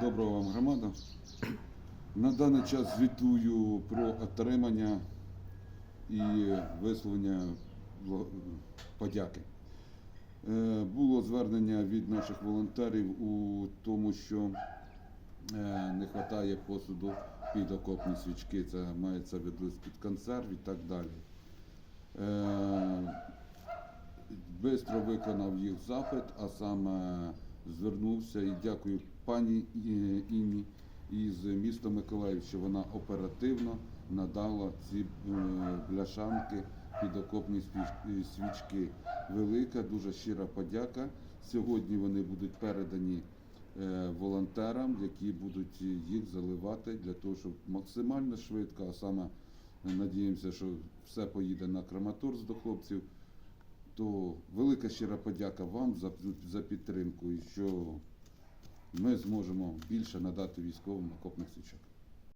Доброго вам громада. На даний час звітую про отримання і висловлення подяки. Е, Було звернення від наших волонтерів у тому, що е, не вистачає посуду під окопні свічки. Це мається в під консерв і так далі. Е, Бистро виконав їх запит, а саме звернувся і дякую пані Інні із міста Миколаїв, що вона оперативно надала ці е, бляшанки під окопні е, свічки. Велика, дуже щира подяка. Сьогодні вони будуть передані е, волонтерам, які будуть їх заливати для того, щоб максимально швидко, а саме надіємося, що все поїде на краматорськ до хлопців то велика щира подяка вам за, за підтримку і що ми зможемо більше надати військовим окопних свічок.